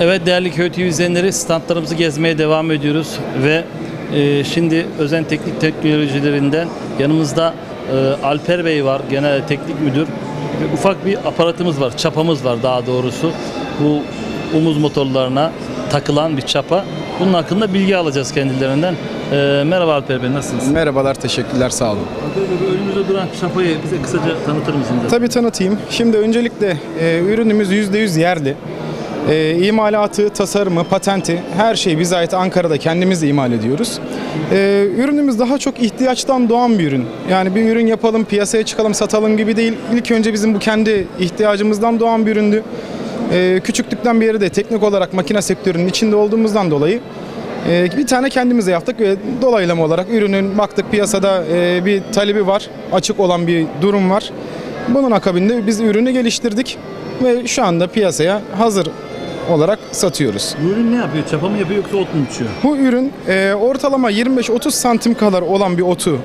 Evet değerli Köy TV izleyenleri standlarımızı gezmeye devam ediyoruz ve e, şimdi Özen Teknik Teknolojilerinden yanımızda e, Alper Bey var genel teknik müdür ve ufak bir aparatımız var çapamız var daha doğrusu bu omuz motorlarına takılan bir çapa bunun hakkında bilgi alacağız kendilerinden. E, merhaba Alper Bey nasılsınız? Merhabalar, teşekkürler, sağ olun. Alper Bey bu önümüzde duran çapayı bize kısaca tanıtır mısınız? Tabii tanıtayım. Şimdi öncelikle e, ürünümüz %100 yerli. E, imalatı, tasarımı, patenti her şeyi bize ait Ankara'da kendimiz imal ediyoruz. E, ürünümüz daha çok ihtiyaçtan doğan bir ürün. Yani bir ürün yapalım, piyasaya çıkalım, satalım gibi değil. İlk önce bizim bu kendi ihtiyacımızdan doğan bir üründü. E, küçüklükten beri de teknik olarak makine sektörünün içinde olduğumuzdan dolayı e, bir tane kendimize yaptık ve dolaylama olarak ürünün baktık piyasada e, bir talebi var, açık olan bir durum var. Bunun akabinde biz ürünü geliştirdik ve şu anda piyasaya hazır olarak satıyoruz. Bu ürün ne yapıyor? Çapa mı yapıyor yoksa ot mu biçiyor? Bu ürün e, ortalama 25-30 santim kadar olan bir otu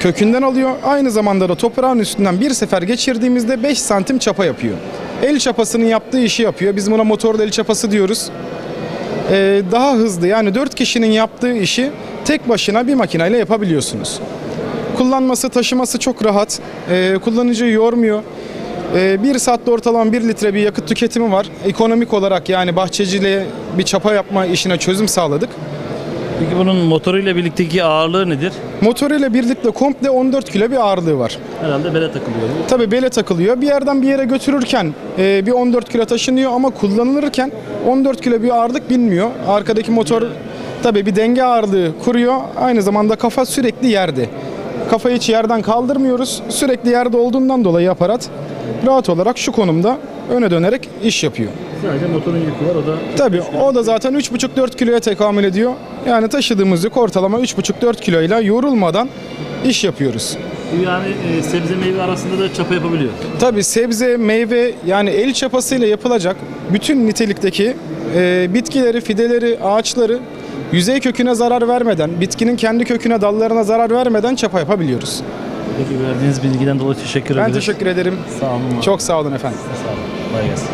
kökünden alıyor. Aynı zamanda da toprağın üstünden bir sefer geçirdiğimizde 5 santim çapa yapıyor. El çapasının yaptığı işi yapıyor. Biz buna motorlu el çapası diyoruz. E, daha hızlı yani 4 kişinin yaptığı işi tek başına bir makineyle yapabiliyorsunuz. Kullanması, taşıması çok rahat. E, kullanıcıyı yormuyor. E, bir saatte ortalama 1 litre bir yakıt tüketimi var. Ekonomik olarak yani bahçeciliğe bir çapa yapma işine çözüm sağladık. Peki bunun motoruyla birlikteki ağırlığı nedir? Motoruyla birlikte komple 14 kilo bir ağırlığı var. Herhalde bele takılıyor. bu. Tabi bele takılıyor. Bir yerden bir yere götürürken e, bir 14 kilo taşınıyor ama kullanılırken 14 kilo bir ağırlık binmiyor. Arkadaki motor tabi bir denge ağırlığı kuruyor. Aynı zamanda kafa sürekli yerde. Kafayı hiç yerden kaldırmıyoruz. Sürekli yerde olduğundan dolayı aparat rahat olarak şu konumda öne dönerek iş yapıyor. Sadece motorun yükü var o da Tabii o da zaten 3,5-4 kiloya tekamül ediyor. Yani taşıdığımız yük ortalama 3,5-4 kiloyla yorulmadan iş yapıyoruz. bu yani e, sebze meyve arasında da çapa yapabiliyor. Tabii sebze, meyve yani el çapasıyla yapılacak bütün nitelikteki e, bitkileri, fideleri, ağaçları yüzey köküne zarar vermeden, bitkinin kendi köküne, dallarına zarar vermeden çapa yapabiliyoruz. Peki verdiğiniz bilgiden dolayı teşekkür Ben ederiz. teşekkür ederim. Sağ olun. Çok sağ olun efendim. Sağ olun. Kolay gelsin.